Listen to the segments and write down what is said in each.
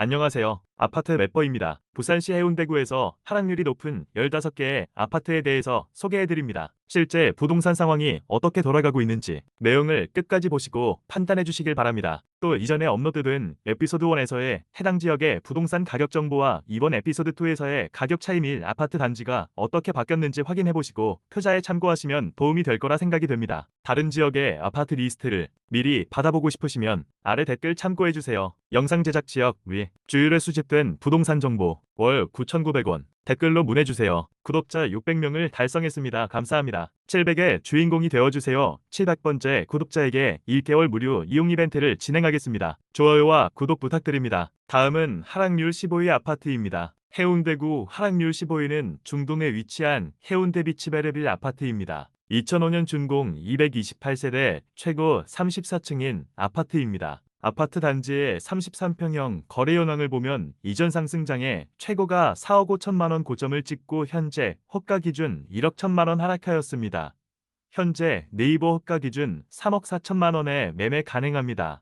안녕하세요. 아파트 맵버입니다. 부산시 해운대구에서 하락률이 높은 15개의 아파트에 대해서 소개해드립니다. 실제 부동산 상황이 어떻게 돌아가고 있는지 내용을 끝까지 보시고 판단해 주시길 바랍니다. 또 이전에 업로드된 에피소드 1에서의 해당 지역의 부동산 가격 정보와 이번 에피소드 2에서의 가격 차이 및 아파트 단지가 어떻게 바뀌었는지 확인해 보시고 투자에 참고하시면 도움이 될 거라 생각이 됩니다. 다른 지역의 아파트 리스트를 미리 받아보고 싶으시면 아래 댓글 참고해 주세요. 영상 제작 지역 위 주율에 수집 된 부동산 정보 월 9,900원 댓글로 문해주세요. 구독자 600명을 달성했습니다. 감사합니다. 700의 주인공이 되어주세요. 700번째 구독자에게 1개월 무료 이용 이벤트를 진행하겠습니다. 좋아요와 구독 부탁드립니다. 다음은 하락률 15위 아파트입니다. 해운대구 하락률 15위는 중동에 위치한 해운대 비치 베르빌 아파트입니다. 2005년 준공 228세대 최고 34층인 아파트입니다. 아파트 단지의 33평형 거래 현황을 보면 이전 상승장에 최고가 4억 5천만 원 고점을 찍고 현재 호가 기준 1억 1천만 원 하락하였습니다. 현재 네이버 호가 기준 3억 4천만 원에 매매 가능합니다.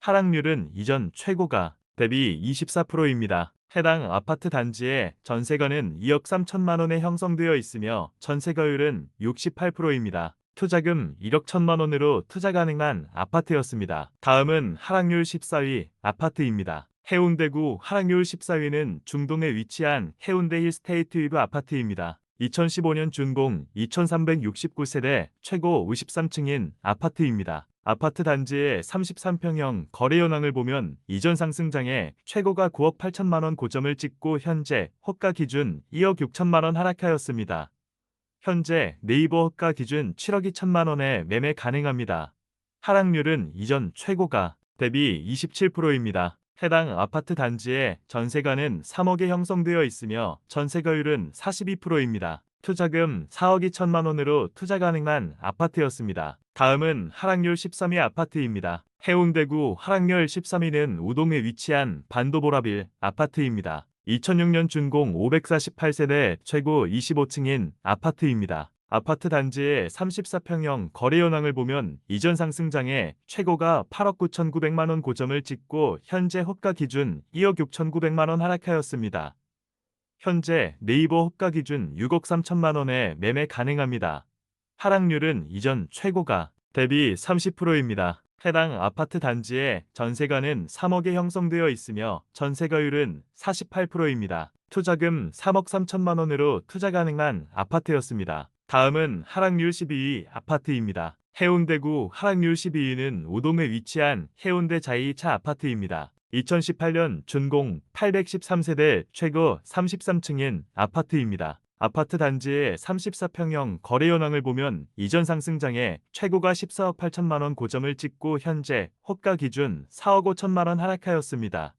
하락률은 이전 최고가 대비 24%입니다. 해당 아파트 단지의 전세가는 2억 3천만 원에 형성되어 있으며 전세가율은 68%입니다. 투자금 1억 1천만 원으로 투자 가능한 아파트였습니다. 다음은 하락률 14위 아파트입니다. 해운대구 하락률 14위는 중동에 위치한 해운대 힐스테이트 위브 아파트입니다. 2015년 준공 2369세대 최고 53층인 아파트입니다. 아파트 단지의 33평형 거래 현황을 보면 이전 상승장에 최고가 9억 8천만 원 고점을 찍고 현재 호가 기준 2억 6천만 원 하락하였습니다. 현재 네이버 호가 기준 7억 2천만 원에 매매 가능합니다. 하락률은 이전 최고가 대비 27%입니다. 해당 아파트 단지의 전세가는 3억에 형성되어 있으며 전세가율은 42%입니다. 투자금 4억 2천만 원으로 투자 가능한 아파트였습니다. 다음은 하락률 13위 아파트입니다. 해운대구 하락률 13위는 우동에 위치한 반도보라빌 아파트입니다. 2006년 준공 548세대 최고 25층인 아파트입니다. 아파트 단지의 34평형 거래 현황을 보면 이전 상승장에 최고가 8억 9,900만 원 고점을 찍고 현재 호가 기준 2억 6,900만 원 하락하였습니다. 현재 네이버 호가 기준 6억 3천만 원에 매매 가능합니다. 하락률은 이전 최고가 대비 30%입니다. 해당 아파트 단지의 전세가는 3억에 형성되어 있으며 전세가율은 48%입니다. 투자금 3억 3천만 원으로 투자 가능한 아파트였습니다. 다음은 하락률 12위 아파트입니다. 해운대구 하락률 12위는 우동에 위치한 해운대 자이차 아파트입니다. 2018년 준공 813세대 최고 33층인 아파트입니다. 아파트 단지의 34평형 거래 현황을 보면 이전 상승장에 최고가 14억 8천만 원 고점을 찍고 현재 호가 기준 4억 5천만 원 하락하였습니다.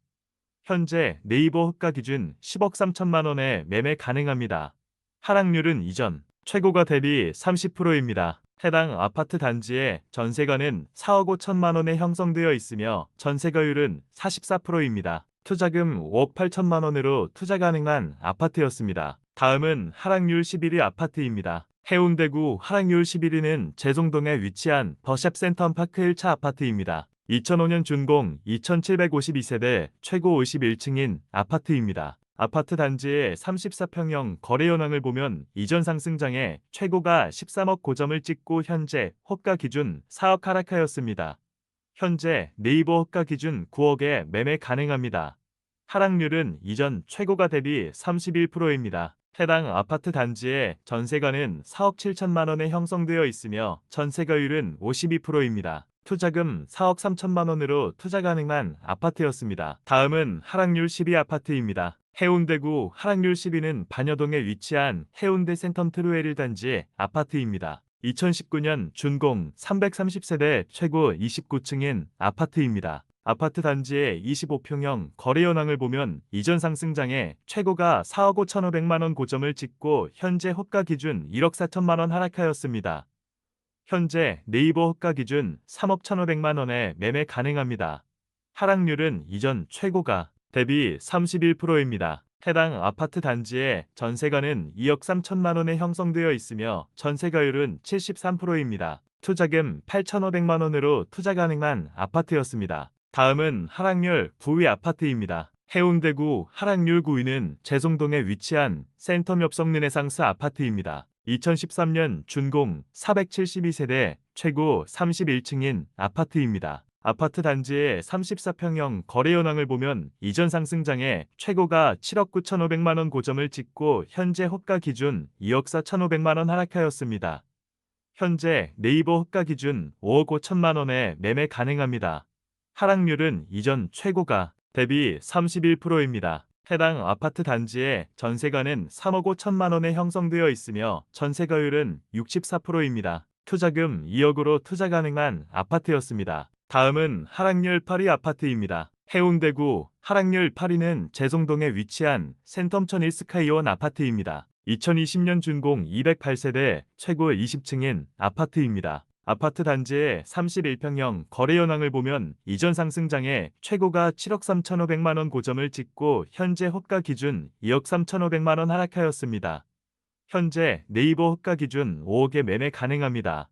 현재 네이버 호가 기준 10억 3천만 원에 매매 가능합니다. 하락률은 이전 최고가 대비 30%입니다. 해당 아파트 단지의 전세가는 4억 5천만 원에 형성되어 있으며 전세가율은 44%입니다. 투자금 5억 8천만 원으로 투자 가능한 아파트였습니다. 다음은 하락률 11위 아파트입니다. 해운대구 하락률 11위는 재송동에 위치한 더샵 센텀파크 1차 아파트입니다. 2005년 준공 2752세대 최고 51층인 아파트입니다. 아파트 단지의 34평형 거래 현황을 보면 이전 상승장에 최고가 13억 고점을 찍고 현재 호가 기준 4억 하락하였습니다. 현재 네이버 호가 기준 9억에 매매 가능합니다. 하락률은 이전 최고가 대비 31%입니다. 해당 아파트 단지의 전세가는 4억 7천만 원에 형성되어 있으며 전세가율은 52%입니다. 투자금 4억 3천만 원으로 투자 가능한 아파트였습니다. 다음은 하락률 10위 아파트입니다. 해운대구 하락률 10위는 반여동에 위치한 해운대 센텀 트루에릴 단지 아파트입니다. 2019년 준공 330세대 최고 29층인 아파트입니다. 아파트 단지의 25평형 거래 현황을 보면 이전 상승장에 최고가 4억 5,500만 원 고점을 찍고 현재 호가 기준 1억 4천만 원 하락하였습니다. 현재 네이버 호가 기준 3억 1,500만 원에 매매 가능합니다. 하락률은 이전 최고가 대비 31%입니다. 해당 아파트 단지의 전세가는 2억 3천만 원에 형성되어 있으며 전세가율은 73%입니다. 투자금 8,500만 원으로 투자 가능한 아파트였습니다. 다음은 하락률 9위 아파트입니다. 해운대구 하락률 9위는 재송동에 위치한 센텀 엽성 르네상스 아파트입니다. 2013년 준공 472세대 최고 31층인 아파트입니다. 아파트 단지의 34평형 거래 현황을 보면 이전 상승장에 최고가 7억 9,500만 원 고점을 찍고 현재 호가 기준 2억 4,500만 원 하락하였습니다. 현재 네이버 호가 기준 5억 5천만 원에 매매 가능합니다. 하락률은 이전 최고가 대비 31%입니다. 해당 아파트 단지의 전세가는 3억 5천만 원에 형성되어 있으며 전세가율은 64%입니다. 투자금 2억으로 투자 가능한 아파트였습니다. 다음은 하락률 8위 아파트입니다. 해운대구 하락률 8위는 재송동에 위치한 센텀천 일스카이온 아파트입니다. 2020년 준공 208세대 최고 20층인 아파트입니다. 아파트 단지의 31평형 거래 현황을 보면 이전 상승장에 최고가 7억 3,500만 원 고점을 찍고 현재 호가 기준 2억 3,500만 원 하락하였습니다. 현재 네이버 호가 기준 5억에 매매 가능합니다.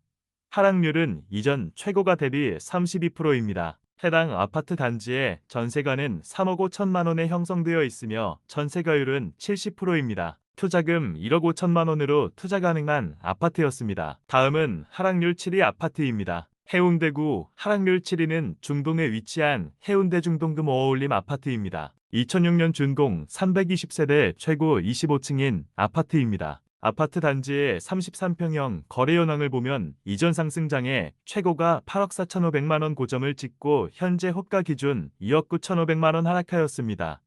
하락률은 이전 최고가 대비 32%입니다. 해당 아파트 단지의 전세가는 3억 5천만 원에 형성되어 있으며 전세가율은 70%입니다. 투자금 1억 5천만 원으로 투자 가능한 아파트였습니다. 다음은 하락률 7위 아파트입니다. 해운대구 하락률 7위는 중동에 위치한 해운대 중동금 어울림 아파트입니다. 2006년 준공 320세대 최고 25층인 아파트입니다. 아파트 단지의 33평형 거래 현황을 보면 이전 상승장에 최고가 8억 4,500만 원 고점을 찍고 현재 호가 기준 2억 9,500만 원 하락하였습니다.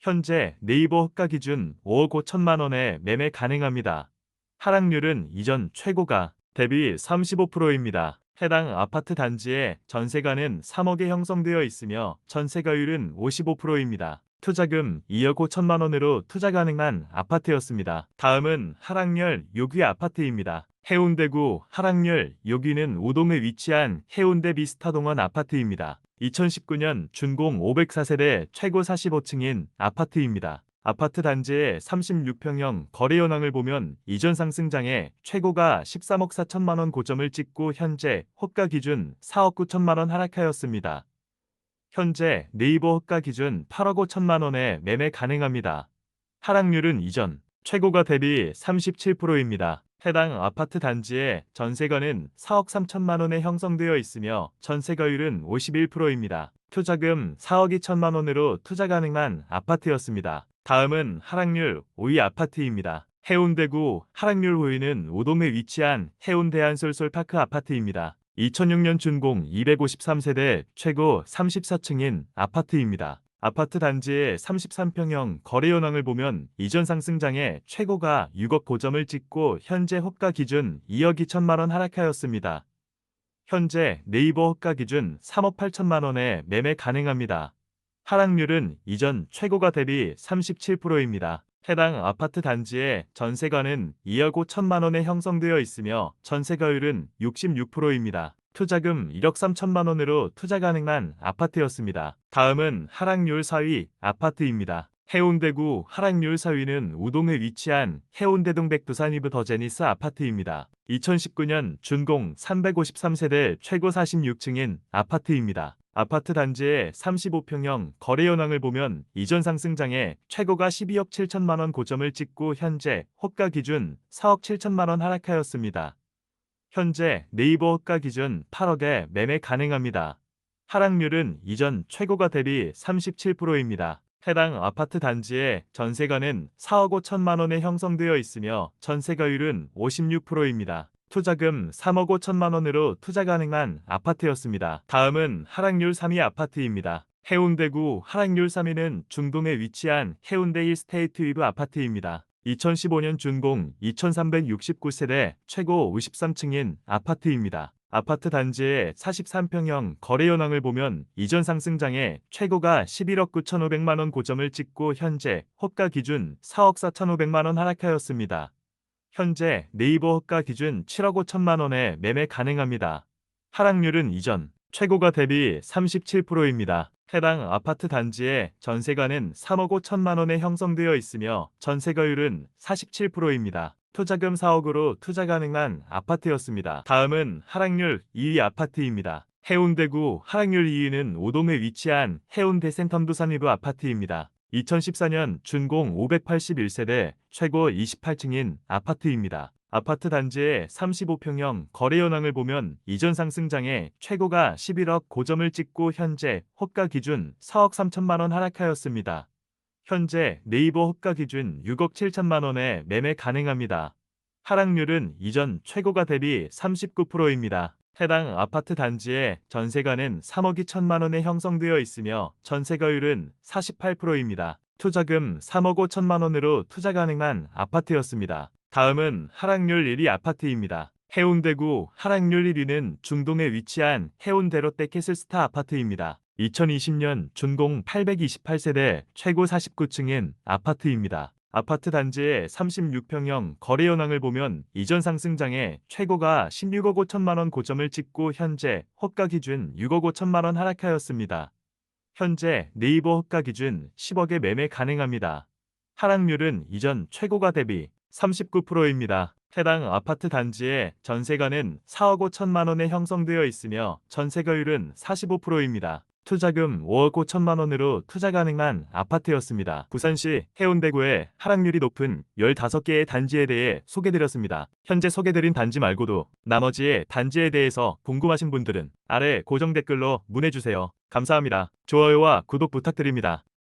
현재 네이버 호가 기준 5억 5천만 원에 매매 가능합니다. 하락률은 이전 최고가 대비 35%입니다. 해당 아파트 단지의 전세가는 3억에 형성되어 있으며 전세가율은 55%입니다. 투자금 2억 5천만 원으로 투자 가능한 아파트였습니다. 다음은 하락률 6위 아파트입니다. 해운대구 하락률 6위는 우동에 위치한 해운대 비스타동원 아파트입니다. 2019년 준공 504세대 최고 45층인 아파트입니다. 아파트 단지의 36평형 거래 현황을 보면 이전 상승장에 최고가 13억 4천만 원 고점을 찍고 현재 호가 기준 4억 9천만 원 하락하였습니다. 현재 네이버 호가 기준 8억 5천만 원에 매매 가능합니다. 하락률은 이전 최고가 대비 37%입니다. 해당 아파트 단지의 전세가는 4억 3천만 원에 형성되어 있으며 전세가율은 51%입니다. 투자금 4억 2천만 원으로 투자 가능한 아파트였습니다. 다음은 하락률 5위 아파트입니다. 해운대구 하락률 5위는 우동에 위치한 해운대 한솔솔파크 아파트입니다. 2006년 준공 253세대 최고 34층인 아파트입니다. 아파트 단지의 33평형 거래 현황을 보면 이전 상승장에 최고가 6억 고점을 찍고 현재 호가 기준 2억 2천만 원 하락하였습니다. 현재 네이버 호가 기준 3억 8천만 원에 매매 가능합니다. 하락률은 이전 최고가 대비 37%입니다. 해당 아파트 단지의 전세가는 2억 5천만 원에 형성되어 있으며 전세가율은 66%입니다. 투자금 1억 3천만 원으로 투자 가능한 아파트였습니다. 다음은 하락률 4위 아파트입니다. 해운대구 하락률 4위는 우동에 위치한 해운대동 백두산 이브 더 제니스 아파트입니다. 2019년 준공 353세대 최고 46층인 아파트입니다. 아파트 단지의 35평형 거래 현황을 보면 이전 상승장에 최고가 12억 7천만 원 고점을 찍고 현재 호가 기준 4억 7천만 원 하락하였습니다. 현재 네이버 호가 기준 8억에 매매 가능합니다. 하락률은 이전 최고가 대비 37%입니다. 해당 아파트 단지의 전세가는 4억 5천만 원에 형성되어 있으며 전세가율은 56%입니다. 투자금 3억 5천만 원으로 투자 가능한 아파트였습니다. 다음은 하락률 3위 아파트입니다. 해운대구 하락률 3위는 중동에 위치한 해운대 힐스테이트 위브 아파트입니다. 2015년 준공 2369세대 최고 53층인 아파트입니다. 아파트 단지의 43평형 거래 현황을 보면 이전 상승장에 최고가 11억 9,500만 원 고점을 찍고 현재 호가 기준 4억 4,500만 원 하락하였습니다. 현재 네이버 호가 기준 7억 5천만 원에 매매 가능합니다. 하락률은 이전 최고가 대비 37%입니다. 해당 아파트 단지의 전세가는 3억 5천만 원에 형성되어 있으며 전세가율은 47%입니다. 투자금 4억으로 투자 가능한 아파트였습니다. 다음은 하락률 2위 아파트입니다. 해운대구 하락률 2위는 오동에 위치한 해운대 센텀 두산리브 아파트입니다. 2014년 준공 581세대 최고 28층인 아파트입니다. 아파트 단지의 35평형 거래 현황을 보면 이전 상승장에 최고가 11억 고점을 찍고 현재 호가 기준 4억 3천만 원 하락하였습니다. 현재 네이버 호가 기준 6억 7천만 원에 매매 가능합니다. 하락률은 이전 최고가 대비 39%입니다. 해당 아파트 단지의 전세가는 3억 2천만 원에 형성되어 있으며 전세가율은 48%입니다. 투자금 3억 5천만 원으로 투자 가능한 아파트였습니다. 다음은 하락률 1위 아파트입니다. 해운대구 하락률 1위는 중동에 위치한 해운대 롯데 캐슬스타 아파트입니다. 2020년 준공 828세대 최고 49층인 아파트입니다. 아파트 단지의 36평형 거래 현황을 보면 이전 상승장에 최고가 16억 5천만 원 고점을 찍고 현재 호가 기준 6억 5천만 원 하락하였습니다. 현재 네이버 호가 기준 10억에 매매 가능합니다. 하락률은 이전 최고가 대비 39%입니다. 해당 아파트 단지의 전세가는 4억 5천만 원에 형성되어 있으며 전세가율은 45%입니다. 투자금 5억 5천만 원으로 투자 가능한 아파트였습니다. 부산시 해운대구의 하락률이 높은 15개의 단지에 대해 소개드렸습니다. 현재 소개드린 단지 말고도 나머지의 단지에 대해서 궁금하신 분들은 아래 고정 댓글로 문의주세요. 감사합니다. 좋아요와 구독 부탁드립니다.